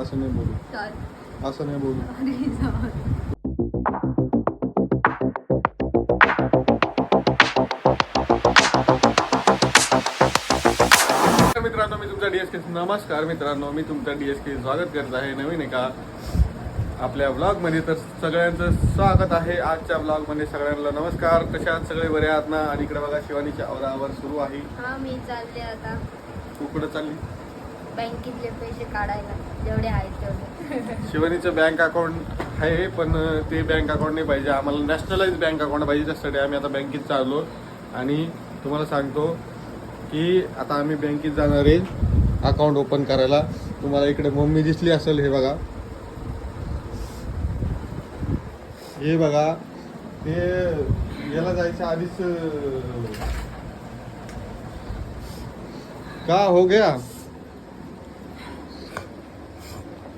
असं नाही बोलू. असं नाही बोलू. मित्रांनो मी तुमचा डीएसके नमस्कार मित्रांनो मी तुमचा डीएसके स्वागत करत आहे नवीन एका आपल्या ब्लॉगमध्ये तर सगळ्यांचं स्वागत आहे आजच्या ब्लॉगमध्ये सगळ्यांना नमस्कार. कशात सगळे? बरे आहात ना? आणि इकडे बघा शिवानीच्या आवरावर सुरू आहे. हा मी चालले आता. तू कुठं चालली? बँकेतले पैसे काढायला जेवढे आहेत तेवढे. शिवानीचं बँक अकाउंट आहे पण ते बँक अकाउंट नाही पाहिजे. आम्हाला नॅशनलाइज बँक अकाउंट पाहिजे. त्यासाठी आम्ही आता बँकेत चाललो. आणि तुम्हाला सांगतो की आता आम्ही बँकेत जाणार आहे. अकाउंट ओपन करायला. तुम्हाला इकडे मम्मी दिसली असेल हे बघा. हे बघा. ते याला जायच्या आधीच का हो गया?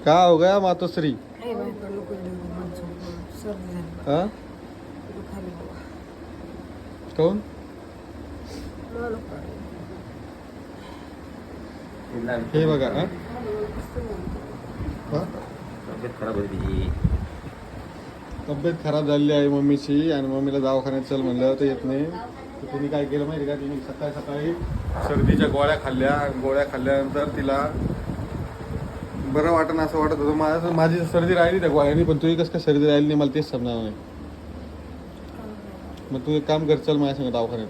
का हो गया मातोश्री? हा? काऊन हे बघा हा? हा? तब्येत खराब होती तिची. तब्येत खराब झालेली आहे मम्मीची आणि मम्मीला दवाखान्यात चल म्हणलं तर येत नाही. तिने काय केलं माहिती का? तिने सकाळी सकाळी सर्दीच्या गोळ्या खाल्ल्या. आणि गोळ्या खाल्ल्यानंतर तिला बरं वाटण असं वाटत होतं. माझं माझी सर्दी राहिली त्या गोळ्यानी पण तुझी कसं काय सर्दी राहिली नाही मला तेच समजणार नाही. मग तू एक काम कर चल माझ्या संग दवाखान्यात.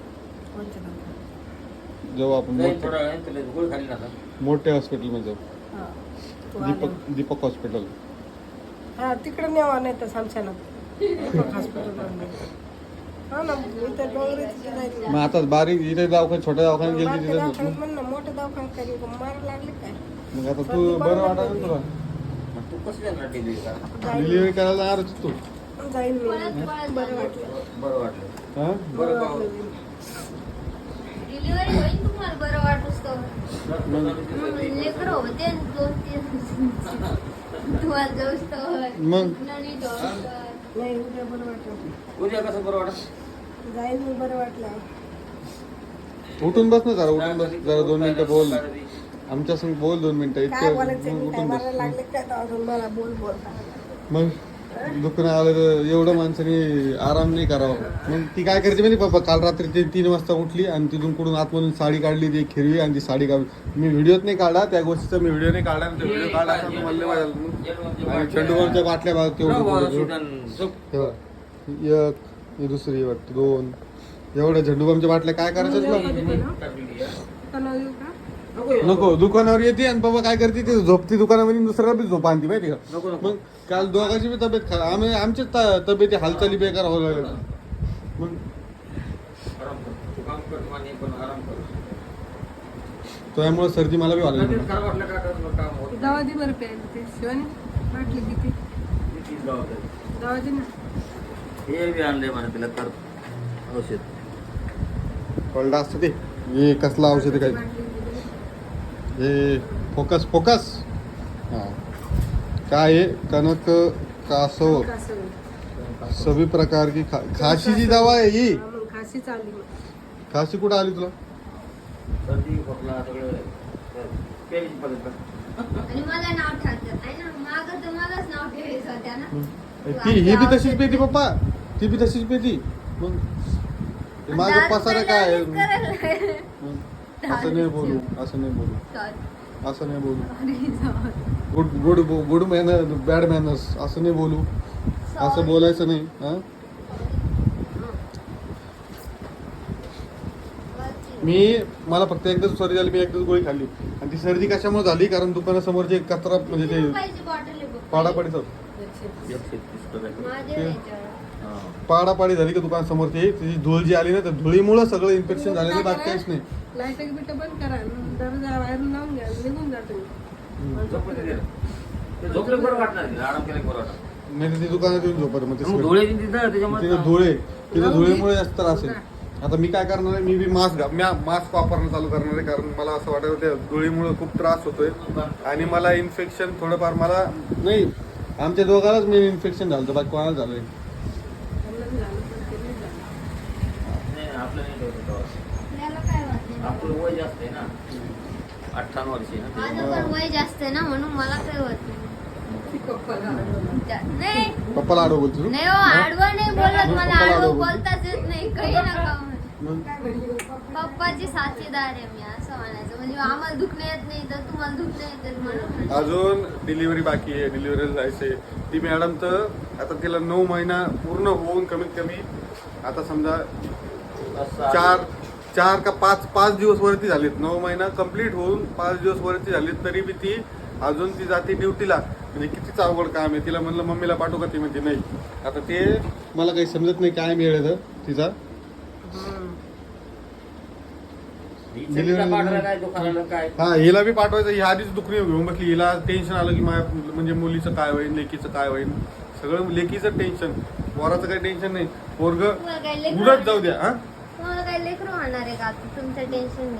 जाऊ आपण जाईल मोठे थोडा वेळ तुला गोळी खाली ना आता. मोठे हॉस्पिटलमध्ये जाऊ. दीपक दीपक हॉस्पिटल. हा तिकडे न्यावा नाही तर हॉस्पिटल हा ना इथं डोंगरी तिथे. जायचं मग आता बारीक इथे दवाखान्यात छोट्या दवाखान्यात गेली तिथे दवाखान्यात म्हण ना मोठं दवाखान्यात काही मारा लागले काय? मग आता तू बरं वाटत तुला. मग तू कसं जाणार डिलिव्हरी करा डिलिव्हरी करायला जाणारच तू. जाईल मी. बरं वाटलं. बरं वाटलं. हा? बरं भाऊ डिलिव्हरी होईल तुम्हाला बरं वाटूस तर मग लेकर होते न दोन तीन तुम्हाला जाऊस तर मग? नणी जाऊस तर. नाही उद्या बरं वाटलं. उद्या कसं बरं वाटत जाईल मी बरं वाटलं. उठून बस ना जरा उठून बस. जरा दोन मिनिटं बोल. आमच्या संग बोल दोन मिनिटं काय इतकं बोलायचं मग मी? काय उठून बस लागले काय तर अजून? मला बोल बोल. मग दुखणं आलं तर एवढं माणसाने आराम नाही करावा. मग ती काय करते माहिती पप्पा काल रात्री ती तीन वाजता उठली आणि तिथून कुठून आतमधून साडी काढली ती हिरवी आणि ती साडी काढली मी व्हिडिओत नाही काढला त्या गोष्टीचा मी व्हिडिओ नाही काढला आणि व्हिडिओ काढला असता तर मला लय मजा आली. आणि चंडूबाबच्या बाटल्या बघ तेवढं एक ही दुसरी वाटतं दोन. एवढ्या झेंडूबामच्या बाटल्या काय करायचं नको दुकानावर येते आणि बाबा काय करते ते झोपती दुकानामध्ये दुसऱ्याला बी झोप आणते माहिती नको, का? नको. मग काल दोघांची बी तब्येत खराब आम्ही आमची तब्येती हालचाली बेकार व्हायला लागल्या मग त्यामुळे सर्दी मला बी लागली. वाटलं दवा दे बरं प्यायला ते. शिवानी वाटली किती. दवा दे ना. हे बी आणलंय म्हणा तिला कर औषध. कळलं असतं ते. हे कसलं औषध आहे काय. हे फोकस फोकस. हा. काय आहे कनक कासव. सभी प्रकार की खा खाशीची दवा आहे ही. हा, खासी चालली. खाशी कुठं आली तुला? सर्दी खोकला सगळं का आणि मला नाव ठेवतात आहे ना. मागं तर मलाच नाव ठेवायचं होत्या ना. ती ही बी तशीच पेती पप्पा. ती बी तशीच पेती मग ते माझं पसारा काय? असं नाही बोलू असं नाही बोलू. असं नाही बोलू. Good good good manner bad manners असं नाही बोलू. असं. बोलायचं नाही हा? मी मला फक्त एकदाच सर्दी झाली मी एकदाच गोळी खाल्ली. आणि ती सर्दी कशामुळे झाली? कारण दुकानासमोरचे कचरा म्हणजे ते रुपयाची आहे. हा. पाडापाडी झाली का दुकानासमोर ते ती धूळ जी आली ना त्या धुळीमुळे सगळं इन्फेक्शन झालेलं बाकी काहीच नाही लाइट बिट बंद करा दरवाजा बाहेर लावून घ्या निघून जातो मी. झोपू दे त्याला. ते झोपलं बरं वाटणार नाही, आराम केला की बरं वाटणार नाही तर ती दुकानात येऊन झोपत मग ते मग सगळं. डोळे बी तिथं त्याच्यामुळे तिथे धुळे तिथे धुळीमुळे जास्त त्रास आहे आता मी काय करणार आहे मी बी मास्क मास्क वापरणं चालू करणार आहे कारण मला असं वाटत त्या धुळीमुळे खूप त्रास होतोय आणि मला इन्फेक्शन थोडंफार मला नाही आमच्या दोघांनाच मी इन्फेक्शन झालं होतं बाकी कोणाला झालं नाही. आपलं नाही ठेवत तेव्हा. आपल्याला काय होत नाही. आपलं वय जास्त आहे ना अठ्ठावन्न वर्षी आहे ना माझं पण वय जास्त आहे ना म्हणून मला काय होत नाही नाही पप्पाला आडव बोलतो नाही हो आडवं नाही बोलत मला आडवं आडवं बोल. बोलताच येत नाही काही नका म्हणू. पप्पाची साथीदार आहे मी असं म्हणायचं. म्हणजे आम्हाला दुखणे येत नाही तर तुम्हाला दुखणे येते म्हणून. अजून डिलिव्हरी बाकी आहे डिलिव्हरीला जायचंय. ती मॅडम तर आता तिला नऊ महिना पूर्ण होऊन कमीत कमी आता समजा चार चार का पाच पाच दिवस वरती झालीत. नऊ महिना कंप्लीट होऊन पाच दिवस वरती झालीत तरी बी ती अजून ती जाते ड्युटीला म्हणजे कितीच अवघड काम आहे. तिला म्हणलं मम्मीला पाठवू का? ती म्हणते नाही. आता ते मला काही समजत नाही काय मिळेल तिचा हिचं पाठवलं काय दुकानाला काय हा हिला बी पाठवायचं. ही आधीच दुखणी घेऊन बसली हिला टेन्शन आलं की माझ्या म्हणजे मुलीचं काय होईल लेकीचं काय होईल सगळं लेकीचं टेन्शन पोराचं काही टेन्शन नाही. पोरग उलट जाऊ द्या हा?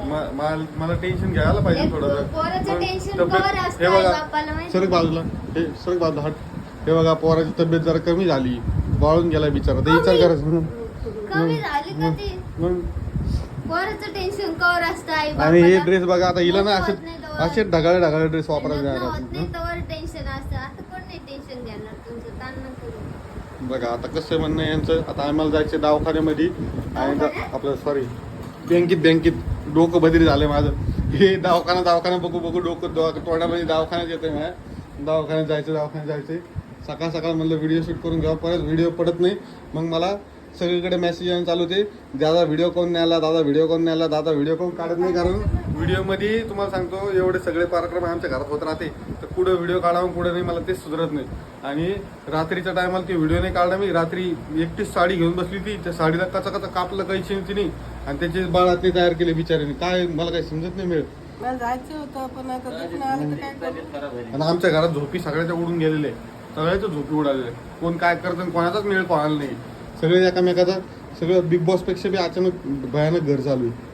म- मला मला टेन्शन घ्यायला पाहिजे थोडं हे बघा. सरक बाजूला. हे सरक बाजूला हट. हे बघा पोराची तब्येत जरा कमी झाली. वाळून गेला बिचारा. ते विचार कमी? करायचं म्हणून. पोराचं टेन्शन कवर असतं आई आणि हे बापाला. ड्रेस बघा आता हिला ना लग्न असे होत नाही तेव्हा. असे ढगाळे ढगाळे ड्रेस लग्न होत नाही आता. तवर टेन्शन असतं. आता कोण नाही टेन्शन घेणार तुमचं? ताण नको घेऊ. बघा आता कसं म्हणणं आहे यांचं? आता आम्हाला जायचं दवाखान्यामध्ये. आणि द- दवाखान्यात? आपलं सॉरी बँकेत बँकेत. डोकं बदली झालं माझं. हे दवाखाना दवाखाना बघू बघू डोकं दवा तोंडामध्ये दवाखान्यात येतंय माझ्या दवाखान्यात जायचं दवाखान्यात जायचंय सकाळ सकाळ म्हणलं व्हिडिओ शूट करून घ्यावा. परत व्हिडिओ पडत नाही. मग मला सगळीकडे मेसेज येऊन चालू होते. दादा व्हिडिओ कोण नाही आला दादा व्हिडिओ कोण नाही आला दादा व्हिडिओ कोण काढत नाही कारण व्हिडिओमध्ये तुम्हाला सांगतो एवढे सगळे कार्यक्रम आमच्या घरात होत राहते. तर कुठं व्हिडिओ काढावं कुठं नाही मला तेच सुधरत नाही. आणि रात्रीच्या टायमाला ती व्हिडिओ नाही काढला मी. रात्री एकटीच साडी घेऊन बसली ती त्या साडीला कचा कचा कापलं काही चिंती नाही. आणि त्याचे बाळात तयार केले बिचारीने काय मला काही समजत नाही मिळत. आणि आमच्या घरात झोपी सगळ्याच्या उडून गेलेले आहे. सगळ्याच्या झोपी उडालेले. कोण काय करतं कोणाचाच मिळेल कोणाला नाही. सगळे एकामेकाचा सगळं बिग बॉसपेक्षा बी अचानक भयानक घर चालू आहे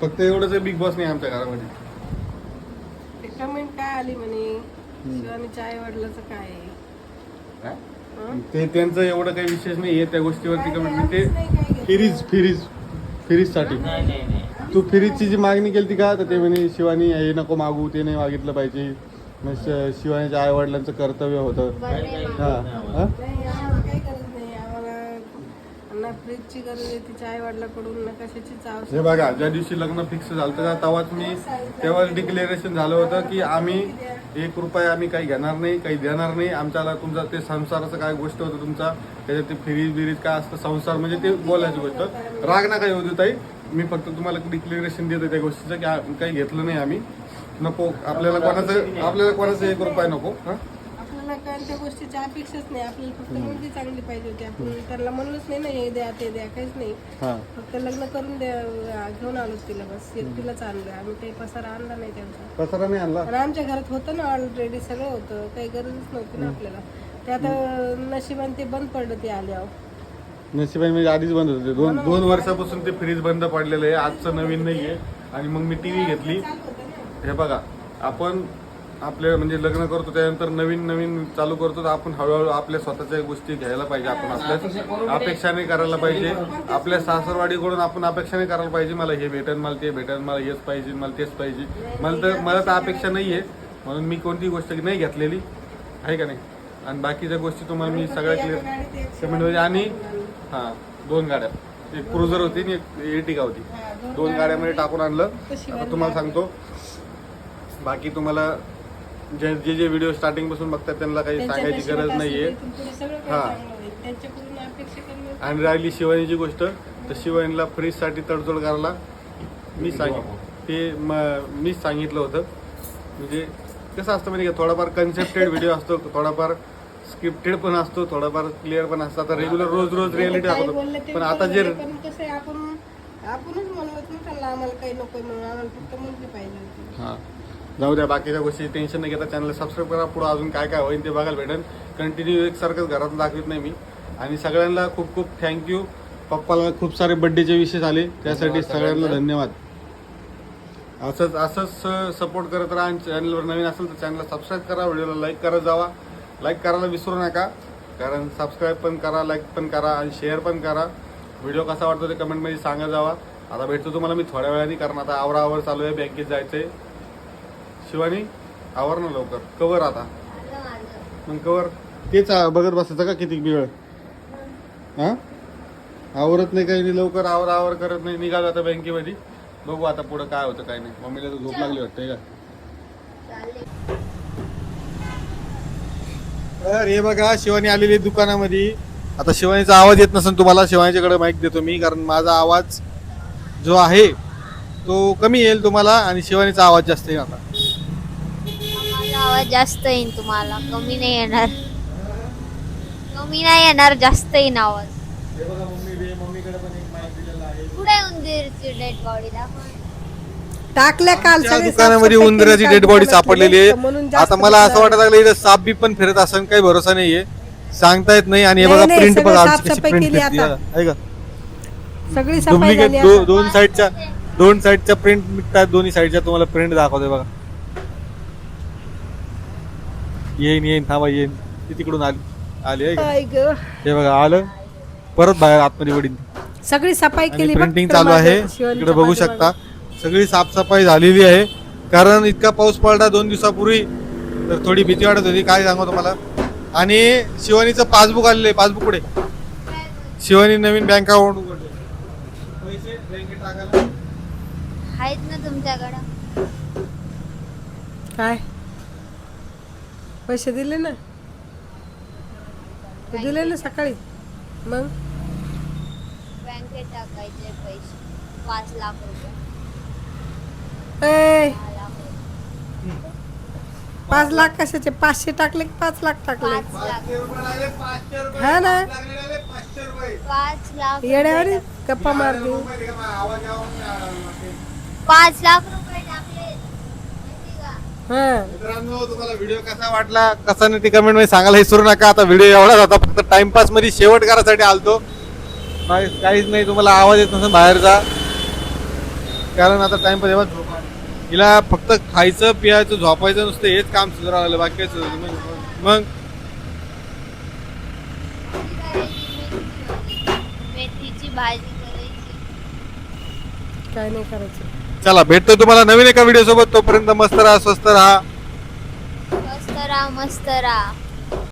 फक्त एवढंच बिग बॉस नाही आमच्या घरामध्ये ते कमेंट काय आली म्हणे शिवानीच्या आई वडिलाचं काय आहे? काय? हं? ते त्यांचं एवढं काही विशेष नाही आहे त्या गोष्टीवरती काय कमेंट नाही, ते आम्हीच नाही काय घेतलं. फिरीज फिरीज फिरीजसाठी नाही नाही नाही तू फिरीजची जी मागणी केली ती का तर ते म्हणे शिवानी हे नको मागू ते नाही मागितलं पाहिजे मग श- शिवानीच्या आई वडिलांचं कर्तव्य होतं हा. हा? नाही आम्हाला काही गरज नाही आम्हाला ना फ्रीजची गरज आहे तिच्या आई वडिलाकडून ना कशाचीच आवश्यक हे बघा ज्या दिवशी लग्न फिक्स झालं होतं तेव्हाच मी तेव्हाच डिक्लेरेशन झालं होतं की आम्ही एक रुपया आम्ही काही घेणार नाही काही देणार नाही. आमच्याला तुमचा ते संसाराचं काय गोष्ट होतं तुमचा? त्याच्यात ते फिरीज बिरीज काय असतं? संसार म्हणजे ते बोलायची गोष्ट. राग ना काही होती ताई. मी फक्त तुम्हाला डिक्लेरेशन देतो त्या गोष्टीचं की काही घेतलं नाही आम्ही. नको. आपल्याला कोणाचं आपल्याला कोणाचं एक रुपया नको हां? काय त्या गोष्टीची अपेक्षाच नाही. आपल्याला फक्त मुलगी चांगली पाहिजे होती. आपण त्याला म्हणलंच नाही ना हे द्या ते द्या काहीच नाही. हा. फक्त लग्न करून द्या घेऊन आलो तिला बस. एकटीलाच आणलं. आम्ही काही पसारा आणला नाही त्यांचा. कचरा नाही आणला? आणि आमच्या घरात होतं ना ऑलरेडी सगळं होतं. काही गरजच नव्हती ना आपल्याला. ते आता नशिबाने ते बंद पडलं ते आल्यावर. नशिबाने म्हणजे आधीच बंद होते. दोन दोन वर्षापासून ते फ्रीज बंद पडलेलं आहे. आजचं नवीन नाही आहे आणि मग मी टी व्ही घेतली हे बघा आपण आपले म्हणजे लग्न करतो त्यानंतर नवीन नवीन चालू करतो तर आपण हळूहळू आपल्या स्वतःच्या गोष्टी घ्यायला पाहिजे आपण. आपल्या अपेक्षा नाही करायला पाहिजे. आपल्या सासरवाडीकडून आपण अपेक्षा नाही करायला पाहिजे मला हे भेटन मला ते भेटन मला हेच पाहिजे मला तेच पाहिजे. मला तर मला तर अपेक्षा नाही आहे म्हणून मी कोणती गोष्ट नाही घेतलेली. आहे का नाही? आणि बाकीच्या गोष्टी तुम्हाला मी सगळ्या क्लिअर सिमेंटमध्ये आणि हां दोन गाड्या. एक क्रुझर होती आणि एक एर्टिगा होती. दोन गाड्यामध्ये टाकून आणलं. आता तुम्हाला सांगतो. बाकी तुम्हाला जे जे जे व्हिडिओ स्टार्टिंगपासून बघतात त्यांना काही सांगायची गरज नाहीये. हा. त्यांच्याकडून अपेक्षा करणं आणि राहिली शिवानीची गोष्ट तर शिवानीला फ्रीजसाठी तडजोड करायला मी सांगितलं ते म- मीच सांगितलं होतं. म्हणजे कसं असतं म्हणजे थोडाफार कन्सेप्टेड व्हिडिओ असतो थोडाफार स्क्रिप्टेड पण असतो थोडाफार क्लिअर पण असतो. आता रेग्युलर रोज रोज रियालिटी बोलले दाखवतो. ते पण आता जे आपण आपणच म्हणत ना त्यांना आम्हाला काही नको म्हणून आम्हाला फक्त मुलगी पाहिजे हां. जाऊ द्या बाकीच्या गोष्टी टेन्शन नाही घेता चॅनल सबस्क्राईब करा. पुढे अजून काय काय होईल ते बघायला भेटेल. कंटिन्यू एकसारखंच घरात दाखवत नाही मी. आणि सगळ्यांना खूप खूप थँक्यू पप्पाला खूप सारे बड्डेचे विशेष आले. त्यासाठी सगळ्यांना. धन्यवाद. असंच असंच सपोर्ट करत राहा आणि चॅनलवर नवीन असेल तर चॅनलला सबस्क्राईब करा. व्हिडिओला लाईक करत जावा. लाईक करायला विसरू नका. कारण सबस्क्राईब पण करा लाईक पण करा आणि शेअर पण करा. व्हिडिओ कसा वाटतो ते कमेंटमध्ये सांगत जावा. आता भेटतो तुम्हाला मी थोड्या वेळाने कारण आता आवरावर चालू आहे बँकेत जायचं आहे शिवानी आवर ना लवकर. कवर आता. मग कवर तेच आ- बघत बसायचं का किती वेळ हा आवरत नाही काही नाही लवकर आवर आवर करत नाही. निघालो आता बँकेमध्ये. बघू आता पुढं काय होतं काय नाही. मम्मीला तर झोप लागली वाटते का? अरे बघा शिवानी आलेली आहे दुकानामध्ये. आता शिवानीचा आवाज येत नसेल तुम्हाला शिवानीच्याकडे माईक देतो मी कारण माझा आवाज जो आहे तो कमी येईल तुम्हाला आणि शिवानीचा आवाज जास्त येईल आता. आवाज जास्त येईल तुम्हाला. कमी नाही येणार. कमी नाही येणार जास्त येईन आवाज. हे बघा मम्मी मम्मीकडे पण एक माईक दिलेला आहे. कुठे उंदीरची डेड बॉडी दाखव. टाकल्या काल त्या सगळे दुकानामध्ये साफसफाई उंदराची केली, डेड बॉडी काल सापडलेली म्हणून आहे जास्त आता मला असं. वाटायला लागलं इथं साप बी पण फिरत असेल काही भरोसा नाहीये. सांगता येत नाही आणि हे नाही, बघा नाही, प्रिंट सगळं बघा आमची कशी साफसफाई प्रिंट केली आहे आता. का सगळी सफाई डुप्लिकेट झाली आता. दोन साईडच्या दोन साईडच्या प्रिंट निघतात दोन्ही साईडच्या तुम्हाला प्रिंट दाखवते बघा. येईन येईन थांबा येईन. ती तिकडून आली. आली आहे का? हे बघा आलं. परत बाहेर आतमध्ये वडील. सगळी सफाई आणि केली प्रिंटिंग चालू आहे. इकडे बघू शकता. सगळी साफसफाई झालेली आहे. कारण इतका पाऊस पडला दोन दिवसापूर्वी तर थोडी भीती वाटत होती. काय सांगू तुम्हाला? आणि शिवानीचं पासबुक आलेलं आहे. पासबुक पुढे शिवानी नवीन बँक अकाउंट उघडले पैसे बँकेत टाकायला. आहेत ना तुमच्याकडं. काय? पैसे दिले ना? ते दिले ना सकाळी? मग? बँकेत टाकायचे पैसे. पाच लाख रुपये. पाच लाख कशाचे? पाचशे टाकले की पाच लाख टाकले? हा ना? पाच लाख येड्यावर गप्पा मारली. पाच लाख रुपये टाकले माहिती का हा मित्रांनो तुम्हाला व्हिडिओ कसा वाटला? कसा नाही ते कमेंटमध्ये सांगायला विसरू नका. आता व्हिडिओ एवढाच होता. फक्त टाइमपासमध्ये शेवट करायसाठी आलतो. काहीच नाही. तुम्हाला आवाज येत नसेल बाहेर जा कारण आता टाइमपास एवढा झोपा हिला फक्त खायचं पियायचं झोपायचं नुसतं हेच काम सुधारावं लागलं बाकी. मग? भाजी करायची. काय नाही करायचं. चला भेटतो तुम्हाला नवीन एका व्हिडिओ सोबत. तोपर्यंत मस्त राहा स्वस्त राहा. मस्त राहा मस्त राहा.